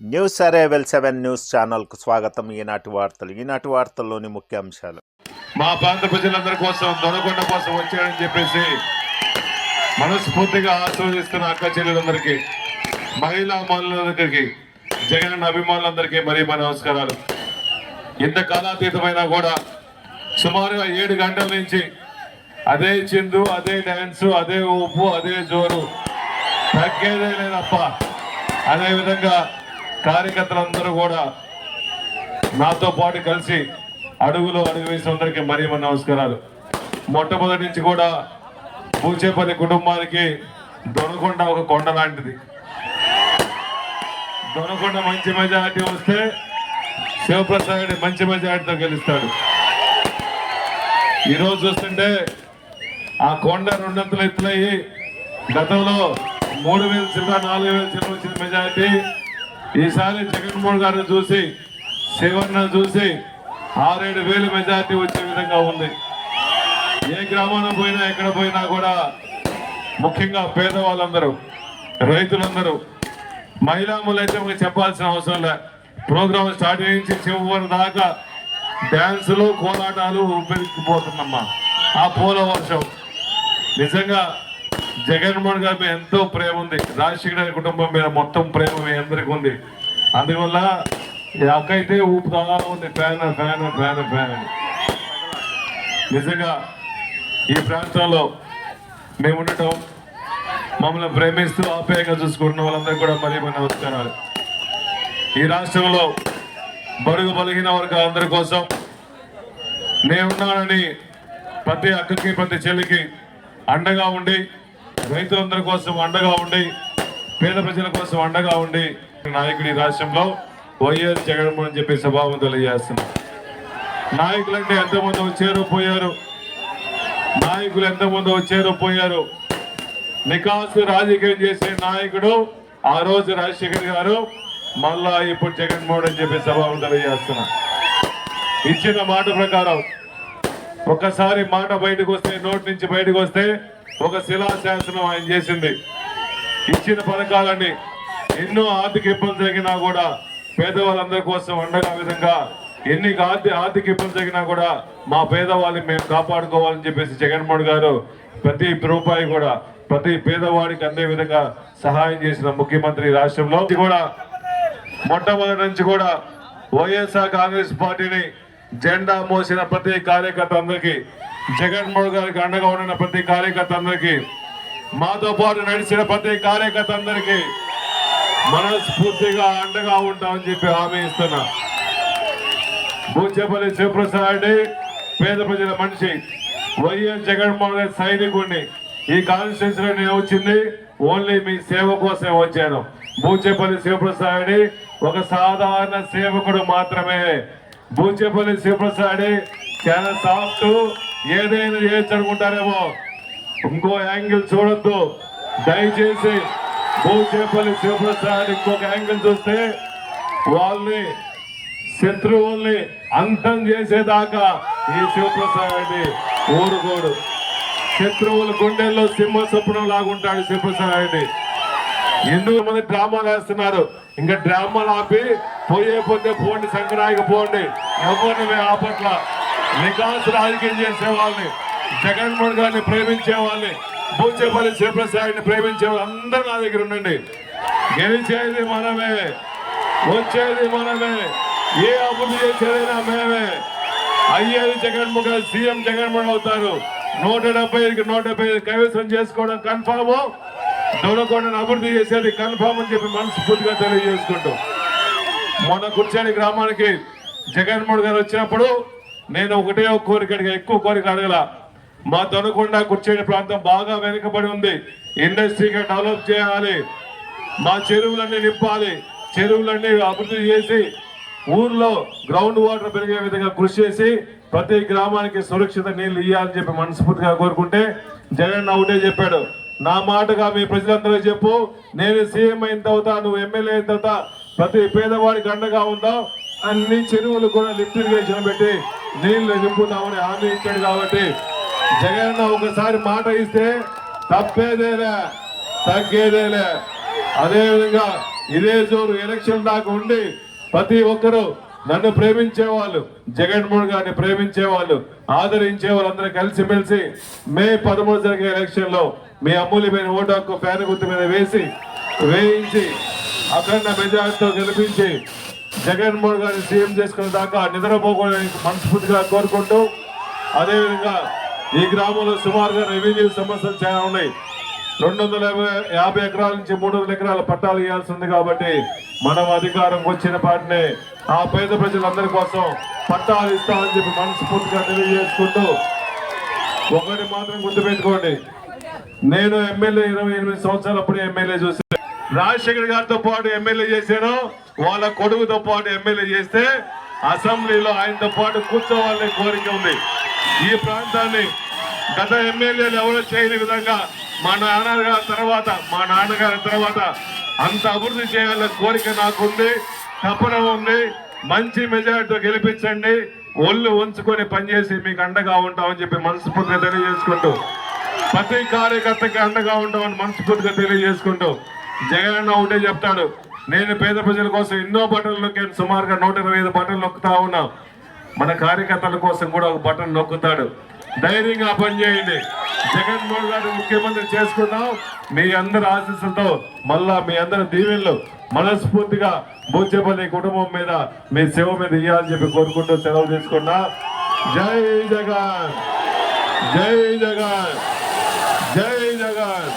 News అరేవెల్ seven news ఛానల్కు స్వాగతం. ఈనాటి వార్తలు ఈనాటి వార్తల్లోని ముఖ్యాంశాలు మా ప్రాంత ప్రజలందరి కోసం దొరకొండ కోసం వచ్చాడని చెప్పేసి మనస్ఫూర్తిగా ఆశీర్వదిస్తున్న అక్క చెల్లెలందరికీ మహిళా మనులందరికీ జగన్ అభిమానులందరికీ మరీ మా నమస్కారాలు. ఇంత కాలాతీతమైనా కూడా సుమారుగా ఏడు గంటల నుంచి అదే చిందు అదే డ్యాన్సు అదే ఊపు అదే జోరు. తగ్గేదే లేదప్ప. అదేవిధంగా కార్యకర్తలందరూ కూడా నాతో పాటు కలిసి అడుగులో అడుగు వేసిన అందరికీ మరీ మన నమస్కారాలు. మొట్టమొదటి నుంచి కూడా పూచేపల్లి కుటుంబానికి దొనకొండ ఒక కొండ లాంటిది. దొనకొండ మంచి మెజారిటీ వస్తే శివప్రసాద్ మంచి మెజారిటీతో గెలుస్తాడు. ఈరోజు చూస్తుంటే ఆ కొండ రెండంతలు ఎత్తులయ్యి గతంలో మూడు వేల చిల్లర నాలుగు వేల చిల్లర వచ్చిన మెజారిటీ. ఈసారి జగన్మోహన్ గారిని చూసి శివన్న చూసి ఆరేడు వేలు మెజారిటీ వచ్చే విధంగా ఉంది. ఏ గ్రామాన పోయినా ఎక్కడ పోయినా కూడా ముఖ్యంగా పేదవాళ్ళందరూ రైతులందరూ మహిళాములు అయితే మనకి చెప్పాల్సిన అవసరం లే. ప్రోగ్రామ్ స్టార్ట్ చేయించి చివరి దాకా డ్యాన్సులు కోలాటాలు ఉబ్బెరికిపోతుందమ్మా ఆ పూల వర్షం. నిజంగా జగన్మోహన్ గారి మీద ఎంతో ప్రేమ ఉంది. రాజశేఖర గారి కుటుంబం మీద మొత్తం ప్రేమ మీ అందరికి ఉంది. అందువల్ల ఈ అక్క ఊపుతా ఉంది. ఫ్యాన్ ఫ్యాన్ ఫ్యాన్ ఫ్యాన్ నిజంగా ఈ ప్రాంతంలో మేము ఉండటం మమ్మల్ని ప్రేమిస్తూ ఆప్యాయంగా చూసుకుంటున్న వాళ్ళందరికీ కూడా మరీ మన నమస్కారాలు. ఈ రాష్ట్రంలో బడుగు బలిగిన వర్గాలందరి కోసం నేనున్నానని ప్రతి అక్కకి ప్రతి చెల్లికి అండగా ఉండి రైతులందరి కోసం అండగా ఉండి పేద ప్రజల కోసం అండగా ఉండి నాయకుడి రాష్ట్రంలో వైఎస్ జగన్మోహన్ చెప్పి స్వభావం తెలియజేస్తున్నాం. నాయకులు అంటే ఎంతమంది వచ్చారు పోయారు? నాయకులు ఎంతమంది వచ్చారు పోయారు? నికాసు రాజకీయం చేసే నాయకుడు ఆ రోజు రాజశేఖర్ గారు మళ్ళా ఇప్పుడు జగన్మోహన్ అని చెప్పి స్వభావం తెలియజేస్తున్నా. ఇచ్చిన మాట ప్రకారం ఒకసారి మాట బయటకు వస్తే నోటి నుంచి బయటకు వస్తే ఒక శిలాశాసనం ఆయన చేసింది. ఇచ్చిన పథకాలన్నీ ఎన్నో ఆర్థిక ఇబ్బందులు జరిగినా కూడా పేదవాళ్ళందరి కోసం ఉండగా విధంగా ఎన్ని ఆర్థిక ఆర్థిక ఇబ్బందులు జరిగినా కూడా మా పేదవాళ్ళని మేము కాపాడుకోవాలని చెప్పేసి జగన్మోహన్ గారు ప్రతి రూపాయి కూడా ప్రతి పేదవాడికి అందే విధంగా సహాయం చేసిన ముఖ్యమంత్రి రాష్ట్రంలో. కూడా మొట్టమొదటి నుంచి కూడా వైఎస్ఆర్ కాంగ్రెస్ పార్టీని జెండా మోసిన ప్రతి కార్యకర్త అందరికీ జగన్మోహన్ గారికి అండగా ఉన్న ప్రతి కార్యకర్త అందరికీ మాతో పాటు నడిచిన ప్రతి కార్యకర్త అందరికీ మనస్ఫూర్తిగా అండగా ఉంటామని చెప్పి హామీ ఇస్తున్నా. బూచేపల్లి శివప్రసాద్ రెడ్డి పేద ప్రజల మనిషి వైఎస్ జగన్మోహన్ రెడ్డి సైనికుడిని ఈ కాన్స్టిట్యూన్సీలో నేను వచ్చింది. ఓన్లీ మీ సేవ కోసం వచ్చాను. బూచేపల్లి శివప్రసాద్ రెడ్డి ఒక సాధారణ సేవకుడు మాత్రమే. బూచేపల్లి శివప్రసాడి చాలా సాఫ్ట్ ఏదైనా చేయొచ్చు అనుకుంటారేమో. ఇంకో యాంగిల్ చూడొద్దు. దయచేసి బూచేపల్లి శివప్రసాద్ ఇంకొక యాంగిల్ చూస్తే వాళ్ళని శత్రువుల్ని అంతం చేసేదాకా ఈ శివప్రసాద్ రెడ్డి ఊరుకోడు. శత్రువుల గుండెల్లో సింహ స్వప్నం లాగుంటాడు శివప్రసాద్ రెడ్డి ఎన్నో మంది డ్రామాలు వేస్తున్నారు. ఇంకా డ్రామాలు ఆపి పోయే పోతే పోండి సంక్రాంతికి పోండి. ఎవరిని ఆపట్ల? నికాస్ రాజకీయం చేసే వాళ్ళని జగన్మోహన్ గారిని ప్రేమించే వాళ్ళని బూచేపల్లి శివప్రసాద్ని ప్రేమించే అందరూ నా దగ్గర ఉండండి. గెలిచేది మనమే వచ్చేది మనమే ఏ అభివృద్ధి చేసేదైనా మేమే. అయ్యేది జగన్మోహన్ గారు సీఎం జగన్మోహన్ అవుతారు. నూట డెబ్బై ఐదుకి నూట డెబ్బై ఐదు కైవసం చేసుకోవడం కన్ఫామ్. దొరకొండను అభివృద్ధి చేసేది కన్ఫామ్ అని చెప్పి మనస్ఫూర్తిగా తెలియజేసుకుంటూ. మొన్న కూర్చొని గ్రామానికి జగన్మోహన్ గారు వచ్చినప్పుడు నేను ఒకటే ఒక కోరిక అడిగా ఎక్కువ కోరిక అడగల. మా దొనకొండ కుర్చేని ప్రాంతం బాగా వెనుకబడి ఉంది. ఇండస్ట్రీగా డెవలప్ చేయాలి. మా చెరువులన్నీ నింపాలి. చెరువులన్నీ అభివృద్ధి చేసి ఊర్లో గ్రౌండ్ వాటర్ పెరిగే విధంగా కృషి చేసి ప్రతి గ్రామానికి సురక్షిత నీళ్ళు ఇవ్వాలని చెప్పి మనస్ఫూర్తిగా కోరుకుంటే జగన్ ఒకటే చెప్పాడు. నా మాటగా మీ ప్రజలందరూ చెప్పు. నేను సీఎం అయిన తర్వాత నువ్వు ఎమ్మెల్యే అయిన తర్వాత ప్రతి పేదవాడికి అండగా ఉందాం. అన్ని చెరువులు కూడా లిఫ్ట్ ఇరిగేషన్ పెట్టి నీళ్ళు నింపుతామని హామీ ఇచ్చాడు కాబట్టి జగన్ ఒకసారి మాట ఇస్తే తప్పేదేలే తగ్గేదేలే. అదేవిధంగా ఇదే జోరు ఎలక్షన్ దాకా ఉండి ప్రతి ఒక్కరూ నన్ను ప్రేమించే వాళ్ళు జగన్మోహన్ గారిని ప్రేమించేవాళ్ళు ఆదరించే వాళ్ళందరూ కలిసిమెలిసి మే పదమూడు జరిగే ఎలక్షన్లో మీ అమూల్యమైన ఓటు హక్కు ఫ్యాన్ గుర్తు మీద వేసి వేయించి అఖండ మెజార్టీతో గెలిపించి జగన్మోహన్ గారిని సీఎం చేసుకునే దాకా నిద్రపోకూడదని మనస్ఫూర్తిగా కోరుకుంటూ అదేవిధంగా ఈ గ్రామంలో సుమారుగా రెవెన్యూ సమస్యలు చాలా ఉన్నాయి. రెండు వందల యాభై యాభై ఎకరాల నుంచి మూడు వందల ఎకరాల పట్టాలు ఇవ్వాల్సి ఉంది కాబట్టి మనం అధికారం వచ్చిన పాటినే ఆ పేద ప్రజలందరి కోసం పట్టాలు ఇస్తామని చెప్పి మనస్ఫూర్తిగా తెలియజేసుకుంటూ ఒకటి మాత్రం గుర్తుపెట్టుకోండి. నేను ఎమ్మెల్యే ఇరవై ఎనిమిది సంవత్సరాలు అప్పుడే ఎమ్మెల్యే చూసాను రాజశేఖర్ గారితో పాటు ఎమ్మెల్యే చేశాను. వాళ్ళ కొడుకుతో పాటు ఎమ్మెల్యే చేస్తే అసెంబ్లీలో ఆయనతో పాటు కూర్చోవాలనే కోరిక ఉంది. ఈ ప్రాంతాన్ని గత ఎమ్మెల్యేలు ఎవరో చేయని విధంగా మా నాన్నగారి తర్వాత మా నాన్నగారి తర్వాత అంత అభివృద్ధి చేయాలనే కోరిక నాకుంది. తపన ఉంది. మంచి మెజార్టీతో గెలిపించండి. ఒళ్ళు ఉంచుకొని పనిచేసి మీకు అండగా ఉంటామని చెప్పి మనస్ఫూర్తిగా తెలియజేసుకుంటూ ప్రతి కార్యకర్తకి అండగా ఉంటామని మనస్ఫూర్తిగా తెలియజేసుకుంటూ జగన్ అన్న ఒకటే చెప్తాడు. నేను పేద ప్రజల కోసం ఎన్నో బట్టలు నొక్కాను. సుమారుగా నూట ఇరవై ఐదు బట్టలు నొక్కుతా ఉన్నా. మన కార్యకర్తల కోసం కూడా ఒక బటన్ నొక్కుతాడు. ధైర్యంగా పనిచేయండి. జగన్మోహన్ గారు ముఖ్యమంత్రి చేసుకుందాం. మీ అందరి ఆశీస్సులతో మళ్ళా మీ అందరి దీవెనలు మనస్ఫూర్తిగా బూచేపల్లి కుటుంబం మీద మీ సేవ మీద ఇవ్వాలని చెప్పి కోరుకుంటూ సెలవు తీసుకున్నా. జై జగన్! జై జగన్! జై జగన్!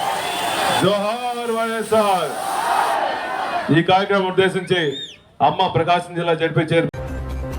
జోహార్ వైఎస్ఆర్! ఈ కార్యక్రమం ఉద్దేశించి అమ్మ ప్రకాశం జిల్లా జడ్పీ చైర్